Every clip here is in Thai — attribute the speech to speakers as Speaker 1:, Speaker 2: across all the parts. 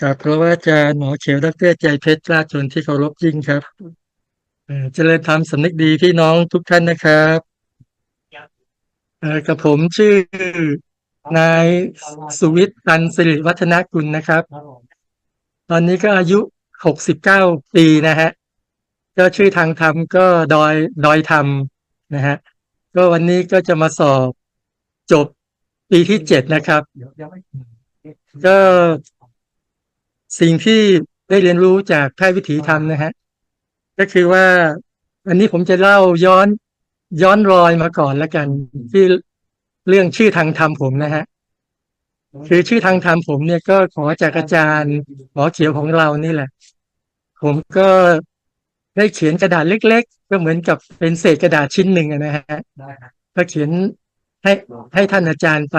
Speaker 1: กับพระวาจารย์หมอเขียวดรใจเพชรกล้าจนที่เคารพยิ่งครับเอ่อเจริญธรรมสำนึกดีพี่น้องทุกท่านนะครับกับผมชื่อนายสุวิทย์ตันสิริวัฒนกุลนะครับ ตอนนี้ก็อายุหกสิบเก้าปีนะฮะก็ชื่อทางธรรมก็ดอยดอยธรรมนะฮะก็วันนี้ก็จะมาสอบจบปีที่เจ็ดนะครับ ก็ สิ่งที่ได้เรียนรู้จากแพทย์วิถีธรรมนะฮะก็คือว่าอันนี้ผมจะเล่าย้อนย้อนรอยมาก่อนแล้วกัน ที่เรื่องชื่อทางธรรมผมนะฮะคือชื่อทางธรรมผมเนี่ยก็ขอจากอาจารย์หมอเขียวของเรานี่แหละ ผมก็ได้เขียนกระดาษเล็ก ๆ ก็เหมือนกับเป็นเศษกระดาษชิ้นหนึ่งนะฮะก็เขียนให้ให้ท่านอาจารย์ไป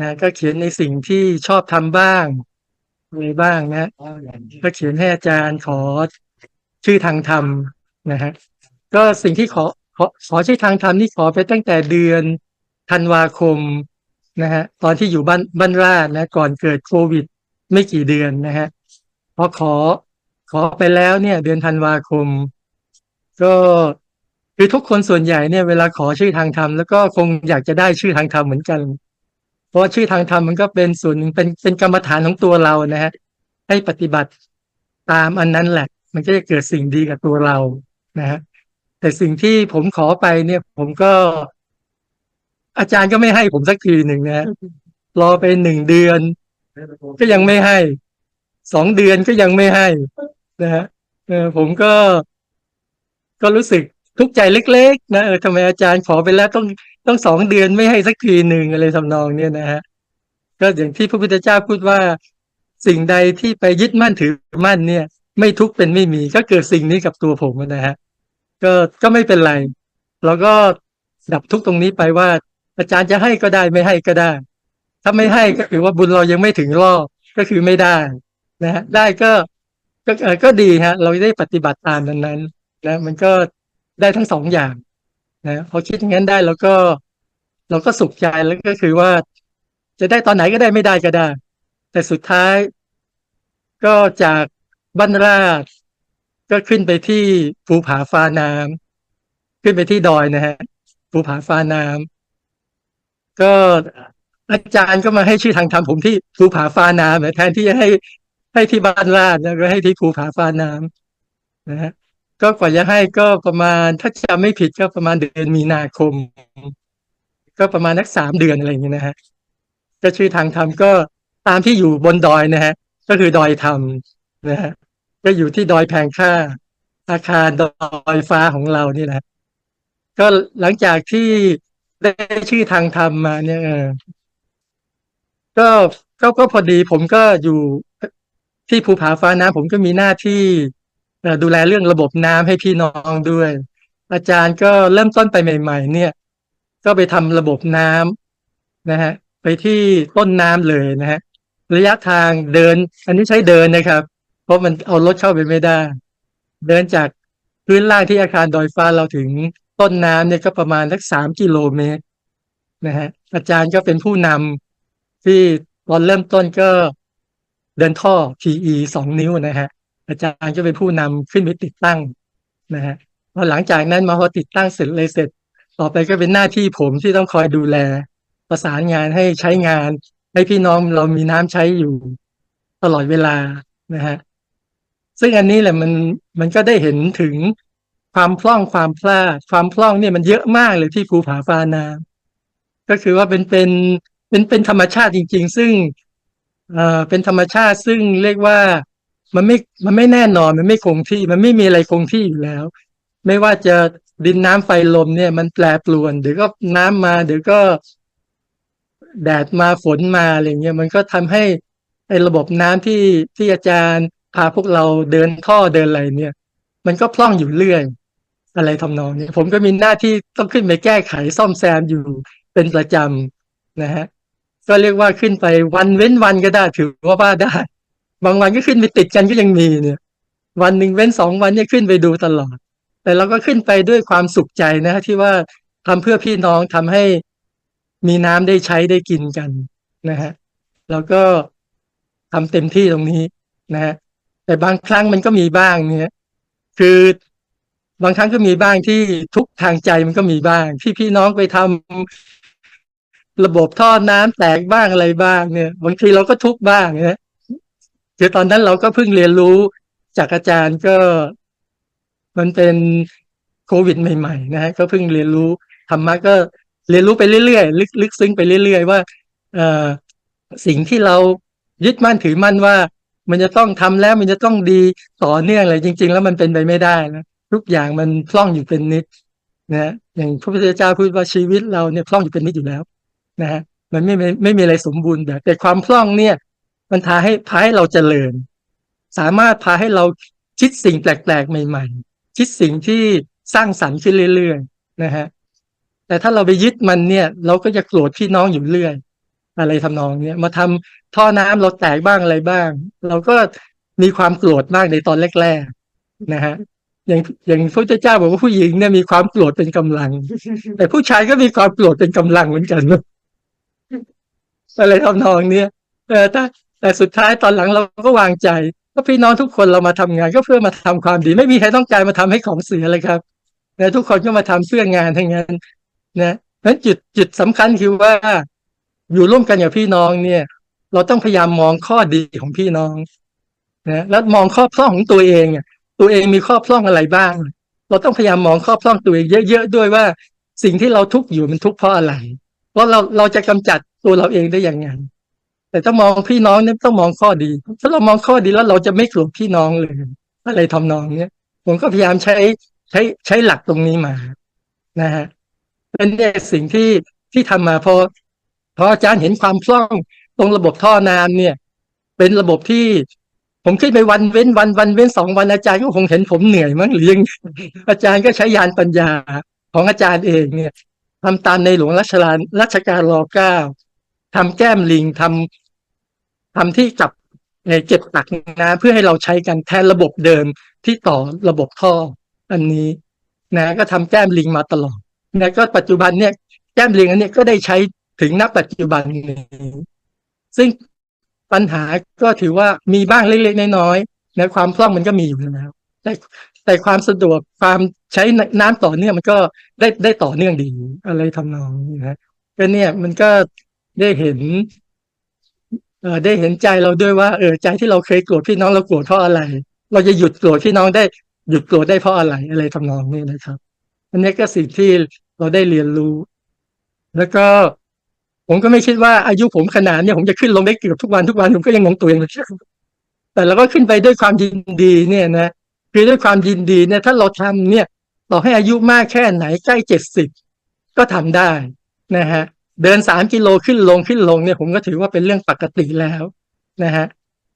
Speaker 1: นะก็เขียนในสิ่งที่ชอบทำบ้าง อะไรบ้างนะก็เขียนให้อาจารย์ขอชื่อทางธรรมนะฮะก็สิ่งที่ขอขอขอชื่อทางธรรมนี่ขอไปตั้งแต่เดือนธันวาคมนะฮะตอนที่อยู่บ้านบ้านราชนะ ก่อนเกิดโควิด ไม่กี่เดือนนะฮะพอขอขอไปแล้วเนี่ย เดือนธันวาคม ก็คือทุกคนส่วนใหญ่เนี่ยเวลาขอชื่อทางธรรมแล้วก็คงอยากจะได้ชื่อทางธรรมเหมือนกัน เพราะชื่อทางธรรมมันก็เป็นส่วนหนึ่งเป็นเป็นกรรมฐานของตัวเรานะฮะให้ปฏิบัติตามอันนั้นแหละ มันก็จะเกิดสิ่งดีกับตัวเรานะฮะแต่สิ่งที่ผมขอไปเนี่ย ผมก็ อาจารย์ก็ไม่ให้ผมสักทีหนึ่งนะรอไปหนึ่งเดือน ก็ยังไม่ให้สองเดือนก็ยังไม่ให้นะฮะเออผมก็ ก็รู้สึกทุกข์ใจเล็ก ๆ นะเออทำไมอาจารย์ขอไปแล้วต้อง ต้องสองเดือนไม่ให้สักทีหนึ่งอะไรทำนองเนี้ยนะฮะก็อย่างที่พระพุทธเจ้าพูดว่าสิ่งใดที่ไปยึดมั่นถือมั่นเนี่ย ไม่ทุกเป็นไม่มีก็เกิดสิ่งนี้กับตัวผมนะฮะก็ก็ไม่เป็นไรเราก็ดับทุกตรงนี้ไปว่า อาจารย์จะให้ก็ได้ไม่ให้ก็ได้ ถ้าไม่ให้ก็ถือว่าบุญเรายังไม่ถึงรอบก็คือไม่ได้นะฮะได้ก็ก็เออก็ดีฮะ เราได้ปฏิบัติตามนั้นนั้นนะมันก็ได้ทั้งสองอย่าง นะพอคิดอย่างนั้นได้แล้วก็ เราก็สุขใจแล้วก็คือว่า จะได้ตอนไหนก็ได้ไม่ได้ก็ได้ แต่สุดท้าย ก็จากบ้านราช ก็ขึ้นไปที่ภูผาฟ้าน้ำขึ้นไปที่ดอยนะฮะภูผาฟ้าน้ำก็อาจารย์ก็มาให้ชื่อทางธรรมผมที่ภูผาฟ้าน้ำแทนที่จะให้ให้ที่บ้านราชนะก็ให้ที่ภูผาฟ้าน้ำนะฮะ ก็กว่าจะให้ก็ประมาณถ้าจำไม่ผิดก็ประมาณเดือนมีนาคม ก็ประมาณนักสามเดือนอะไรอย่างนี้นะฮะก็ชื่อทางธรรมก็ตามที่อยู่บนดอยนะฮะ ก็คือดอยธรรมนะฮะก็อยู่ที่ดอยแพงค่า อาคารดอยฟ้าของเรานี่แหละก็หลังจากที่ได้ชื่อทางธรรมมาเนี่ยก็ก็ก็พอดีผมก็อยู่ที่ภูผาฟ้าน้ำผมก็มีหน้าที่ ดูแลเรื่องระบบน้ำให้พี่น้องด้วย อาจารย์ก็เริ่มต้นไปใหม่ ๆ เนี่ย ก็ไปทำระบบน้ำนะฮะ ไปที่ต้นน้ำเลยนะฮะ ระยะทางเดิน อันนี้ใช้เดินนะครับ เพราะมันเอารถเข้าไปไม่ได้ เดินจากพื้นล่างที่อาคารดอยฟ้าเราถึงต้นน้ำเนี่ยก็ประมาณสักสามกิโลเมตรนะฮะ อาจารย์ก็เป็นผู้นำที่ตอนเริ่มต้นก็เดินท่อ PE สองนิ้วนะฮะ อาจารย์ก็เป็นผู้นำขึ้นไปติดตั้งนะฮะพอหลังจากนั้นมาพอติดตั้งเสร็จเลยเสร็จ ต่อไปก็เป็นหน้าที่ผมที่ต้องคอยดูแล ประสานงานให้ใช้งาน ให้พี่น้องเรามีน้ำใช้อยู่ตลอดเวลานะฮะซึ่งอันนี้แหละมันมันก็ได้เห็นถึงความพล่องความพลาดความพล่องเนี่ยมันเยอะมากเลยที่ภูผาฟ้าน้ำก็คือว่าเป็นเป็นเป็นเป็นธรรมชาติจริง ๆ ซึ่งเอ่อเป็นธรรมชาติซึ่งเรียกว่า มันไม่มันไม่แน่นอนมันไม่คงที่ มันไม่มีอะไรคงที่อยู่แล้ว ไม่ว่าจะดินน้ำไฟลมเนี่ย มันแปรปรวนเดี๋ยวก็น้ำมาเดี๋ยวก็ แดดมาฝนมาอะไรเงี้ยมันก็ทำให้ไอ้ระบบน้ำที่ที่อาจารย์พาพวกเราเดินท่อเดินอะไรเนี่ย มันก็พร่องอยู่เรื่อย อะไรทำนองนี้ผมก็มีหน้าที่ต้องขึ้นไปแก้ไขซ่อมแซมอยู่เป็นประจำนะฮะก็เรียกว่าขึ้นไปวันเว้นวันก็ได้ถือว่าว่าได้ บางวันก็ขึ้นไปติดกันก็ยังมีเนี่ย วันหนึ่งเว้นสองวันเนี่ยขึ้นไปดูตลอด แต่เราก็ขึ้นไปด้วยความสุขใจนะที่ว่าทำเพื่อพี่น้องทำให้มีน้ำได้ใช้ได้กินกันนะฮะแล้วก็ทำเต็มที่ตรงนี้นะฮะแต่บางครั้งมันก็มีบ้างเนี่ยคือบางครั้งก็มีบ้างที่ทุกข์ทางใจมันก็มีบ้าง ที่พี่น้องไปทำระบบท่อน้ำแตกบ้างอะไรบ้างเนี่ย บางทีเราก็ทุกข์บ้างนะ คือตอนนั้นเราก็เพิ่งเรียนรู้จากอาจารย์ก็มันเป็นโควิดใหม่ๆนะฮะก็เพิ่งเรียนรู้ธรรมะก็เรียนรู้ไปเรื่อยๆลึกลึกซึ้งไปเรื่อยๆว่าเออสิ่งที่เรายึดมั่นถือมั่นว่า มันจะต้องทำแล้วมันจะต้องดีต่อเนื่องอะไรจริง ๆ แล้วมันเป็นไปไม่ได้นะทุกอย่างมันพร่องอยู่เป็นนิดนะอย่างพระพุทธเจ้าพูดว่าชีวิตเราเนี่ยพร่องอยู่เป็นนิดอยู่แล้วนะฮะมันไม่ไม่ไม่มีอะไรสมบูรณ์แบบแต่ความพร่องเนี่ย มันพาให้พาให้เราเจริญ สามารถพาให้เราคิดสิ่งแปลกๆ ใหม่ ๆ คิดสิ่งที่สร้างสรรค์ขึ้นเรื่อยๆนะฮะแต่ถ้าเราไปยึดมันเนี่ย เราก็จะโกรธพี่น้องอยู่เรื่อย อะไรทำนองเนี้ยมาทำท่อน้ำเราแตกบ้างอะไรบ้าง เราก็มีความโกรธมากในตอนแรกๆนะฮะอย่างอย่างพระเจ้าบอกว่าผู้หญิงเนี่ยมีความโกรธเป็นกำลัง แต่ผู้ชายก็มีความโกรธเป็นกำลังเหมือนกันอะไรทำนองเนี้ยเออแต่ แต่สุดท้ายตอนหลังเราก็วางใจก็พี่น้องทุกคนเรามาทำงานก็เพื่อมาทำความดี ไม่มีใครต้องการมาทำให้ของเสียเลยครับนะทุกคนก็มาทำเพื่องานทั้งนั้นนะนั้นจุดจุดสำคัญคือว่า อยู่ร่วมกันกับพี่น้องเนี่ย เราต้องพยายามมองข้อดีของพี่น้องนะแล้วมองข้อพร่องของตัวเองเนี่ยตัวเองมีข้อพร่องอะไรบ้าง เราต้องพยายามมองข้อพร่องตัวเองเยอะๆด้วยว่าสิ่งที่เราทุกข์อยู่มันทุกข์เพราะอะไร เพราะเราเราจะกำจัดตัวเราเองได้อย่างไง แต่ถ้ามองพี่น้องเนี่ยต้องมองข้อดี ถ้าเรามองข้อดีแล้วเราจะไม่โกรธพี่น้องเลยอะไรทำนองเนี้ยผมก็พยายามใช้ใช้ใช้หลักตรงนี้มา นะฮะเป็นเนี่ยสิ่งที่ที่ทำมาพอพออาจารย์เห็นความพร่องตรงระบบท่อน้ำเนี่ย เป็นระบบที่ ผมขึ้นไปวันเว้นวันวันเว้นสองวันอาจารย์ก็คงเห็นผมเหนื่อยมั้งหรือยังอาจารย์ก็ใช้ยานปัญญาของอาจารย์เองเนี่ยทำตามในหลวงรัชกาลรัชกาลรอเก้า ทำแก้มลิงทำทำที่จับเก็บตักน้ำเพื่อให้เราใช้กันแทนระบบเดิมที่ต่อระบบท่อ อันนี้นะ ก็ทำแก้มลิงมาตลอดนะก็ปัจจุบันเนี่ยแก้มลิงอันนี้ก็ได้ใช้ถึงณปัจจุบันนี้ซึ่งปัญหาก็ถือว่ามีบ้างเล็กๆน้อยๆนะความพร่องมันก็มีอยู่แล้วแต่แต่ความสะดวกความใช้น้ำต่อเนื่องมันก็ได้ได้ต่อเนื่องดีอะไรทำนองนี้นะก็เนี่ยมันก็ ได้เห็นเออได้เห็นใจเราด้วยว่า เออใจที่เราเคยโกรธพี่น้องเราโกรธเพราะอะไร เราจะหยุดโกรธพี่น้องได้หยุดโกรธได้เพราะอะไรอะไรทำนองนี้นะครับ อันนี้ก็สิ่งที่เราได้เรียนรู้ แล้วก็ผมก็ไม่คิดว่าอายุผมขนาดเนี่ยผมจะขึ้นลงได้เกือบทุกวันทุกวันผมก็ยังงงตัวเองแต่เราก็ขึ้นไปด้วยความยินดีเนี่ยนะคือด้วยความยินดีเนี่ย ถ้าเราทำเนี่ย ต่อให้อายุมากแค่ไหนใกล้เจ็ดสิบก็ทำได้นะฮะ เดินสามกิโลขึ้นลงขึ้นลงเนี่ยผมก็ถือว่าเป็นเรื่องปกติแล้วนะฮะ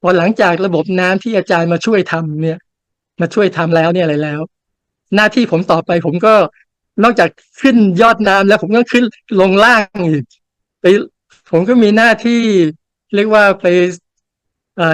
Speaker 1: พอหลังจากระบบน้ำที่อาจารย์มาช่วยทำเนี่ย มาช่วยทำแล้วเนี่ยอะไรแล้ว หน้าที่ผมต่อไปผมก็นอกจากขึ้นยอดน้ำแล้วผมก็ขึ้นลงล่างอีกไปผมก็มีหน้าที่เรียกว่าไป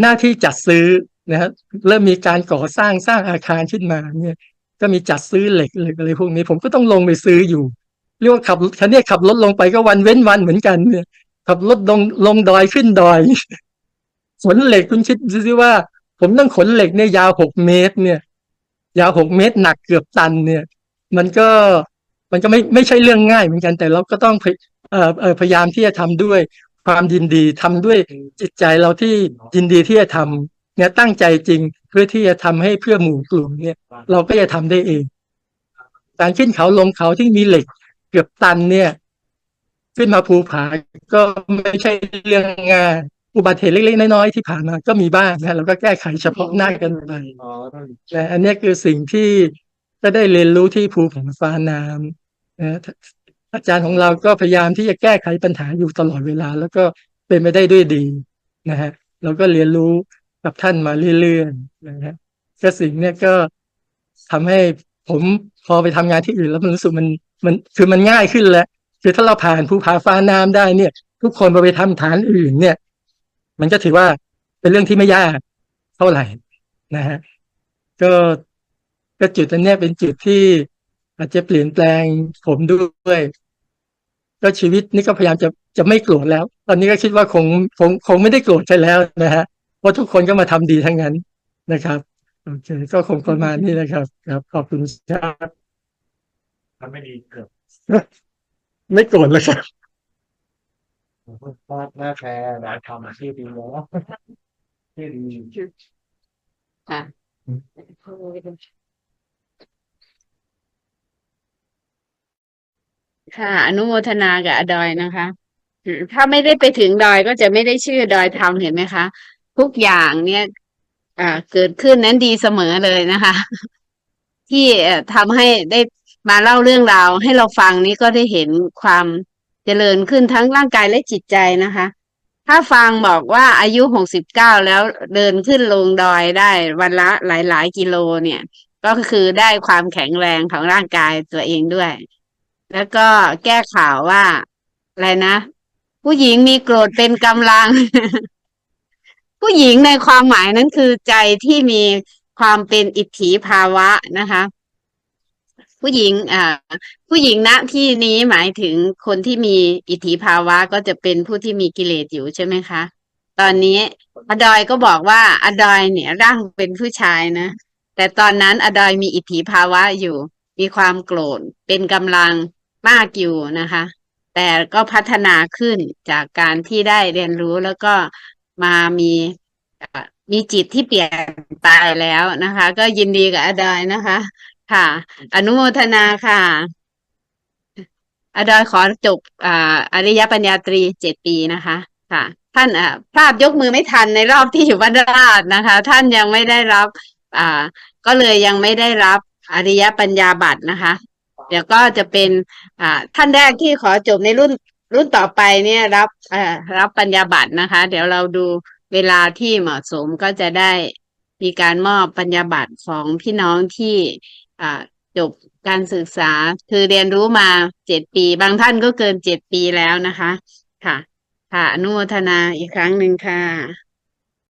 Speaker 1: หน้าที่จัดซื้อนะฮะเริ่มมีการก่อสร้างสร้างอาคารขึ้นมาเนี่ย ก็มีจัดซื้อเหล็กเหล็กอะไรพวกนี้ ผมก็ต้องลงไปซื้ออยู่ เรียกว่าขับคันนี้ขับรถลงไปก็วันเว้นวันเหมือนกันเนี่ยขับรถลงลงดอยขึ้นดอยขนเหล็กคุณคิดดูสิว่า ผมต้องขนเหล็กเนี่ยยาวหกเมตร เนี่ย ยาวหกเมตรหนักเกือบตัน เนี่ย มันก็มันก็ไม่ไม่ใช่เรื่องง่ายเหมือนกันแต่เราก็ต้องพยายามที่จะทำด้วยความยินดีทำด้วยจิตใจเราที่ยินดีที่จะทำเนี่ยตั้งใจจริงเพื่อที่จะทำให้เพื่อหมู่กลุ่มเนี่ย เราก็จะทำได้เองการขึ้นเขาลงเขาที่มีเหล็ก เกือบตันเนี่ย ขึ้นมาภูผาก็ไม่ใช่เรื่องง่ายอุบัติเหตุเล็กๆน้อยๆที่ผ่านมาก็มีบ้างนะเราก็แก้ไขเฉพาะหน้ากันไปแต่อันนี้คือสิ่งที่ก็ได้เรียนรู้ที่ภูผาฟ้าน้ำนะอาจารย์ของเราก็พยายามที่จะแก้ไขปัญหาอยู่ตลอดเวลา แล้วก็เป็นไปได้ด้วยดีนะฮะเราก็เรียนรู้กับท่านมาเรื่อยๆนะฮะก็สิ่งเนี้ยก็ทำให้ผมพอไปทำงานที่อื่นแล้วมันรู้สึกมัน มันคือมันง่ายขึ้นแล้ว คือถ้าเราผ่านภูผาฟ้าน้ำได้เนี่ย ทุกคนไปทำฐานอื่น เนี่ย มันก็ถือว่าเป็นเรื่องที่ไม่ยากเท่าไหร่นะฮะก็ก็จุดอันนี้เป็นจุดที่อาจจะเปลี่ยนแปลงผมด้วย ก็ชีวิตนี่ก็พยายามจะจะไม่โกรธแล้ว ตอนนี้ก็คิดว่าคงคงคงไม่ได้โกรธใช่แล้วนะฮะเพราะทุกคนก็มาทำดีทั้งนั้นนะครับโอเคก็คงประมาณนี้นะครับ ครับ ขอบคุณครับ
Speaker 2: มันไม่ดีเกือบ
Speaker 1: ไม่โกรธเลยครับ
Speaker 2: พลาดหน้าแพ้นะทำอาชีพดีแล้วที่ดี
Speaker 3: ค่ะค่ะ อนุโมทนากับอดอยนะคะอืมถ้าไม่ได้ไปถึงดอยก็จะไม่ได้ชื่อดอยทำเห็นไหมคะ ทุกอย่างเนี่ยอ่าเกิดขึ้นนั้นดีเสมอเลยนะคะ ที่เอ่อทำให้ได้ มาเล่าเรื่องราวให้เราฟังนี้ก็ได้เห็นความเจริญขึ้นทั้งร่างกายและจิตใจนะคะ ถ้าฟังบอกว่าอายุหกสิบเก้าแล้วเดินขึ้นลงดอยได้วันละหลาย ๆ กิโลเนี่ย ก็คือได้ความแข็งแรงของร่างกายตัวเองด้วย แล้วก็แก้ข่าวว่าอะไรนะ ผู้หญิงมีโกรธเป็นกำลัง ผู้หญิงในความหมายนั้นคือใจที่มีความเป็นอิทธิภาวะนะคะ ผู้หญิงอ่าผู้หญิงณที่นี้หมายถึงคนที่มีอิทธิภาวะก็จะเป็นผู้ที่มีกิเลสอยู่ใช่ไหมคะ ตอนนี้อดอยก็บอกว่าอดอยเนี่ยร่างเป็นผู้ชายนะ แต่ตอนนั้นอดอยมีอิทธิภาวะอยู่ มีความโกรธเป็นกำลังมากอยู่นะคะ แต่ก็พัฒนาขึ้นจากการที่ได้เรียนรู้แล้วก็มามีมีจิตที่เปลี่ยนไปแล้วนะคะ ก็ยินดีกับอดอยนะคะ ค่ะ อนุโมทนาค่ะ อดอยขอจบอ่าอริยปัญญาตรีเจ็ดปีนะคะ ค่ะ ท่านอ่าพลาดยกมือไม่ทันในรอบที่อยู่บ้านราชนะคะ ท่านยังไม่ได้รับ อ่า ก็เลยยังไม่ได้รับอริยปัญญาบัตรนะคะ เดี๋ยวก็จะเป็น อ่า ท่านแรกที่ขอจบในรุ่นรุ่นต่อไปเนี่ยรับอ่ารับปัญญาบัตรนะคะ เดี๋ยวเราดูเวลาที่เหมาะสมก็จะได้มีการมอบปัญญาบัตรของพี่น้องที่ จบการศึกษาคือเรียนรู้มาเจ็ดปี บางท่านก็เกินเจ็ดปีแล้วนะคะ ค่ะ ค่ะอนุโมทนาอีกครั้งหนึ่งค่ะ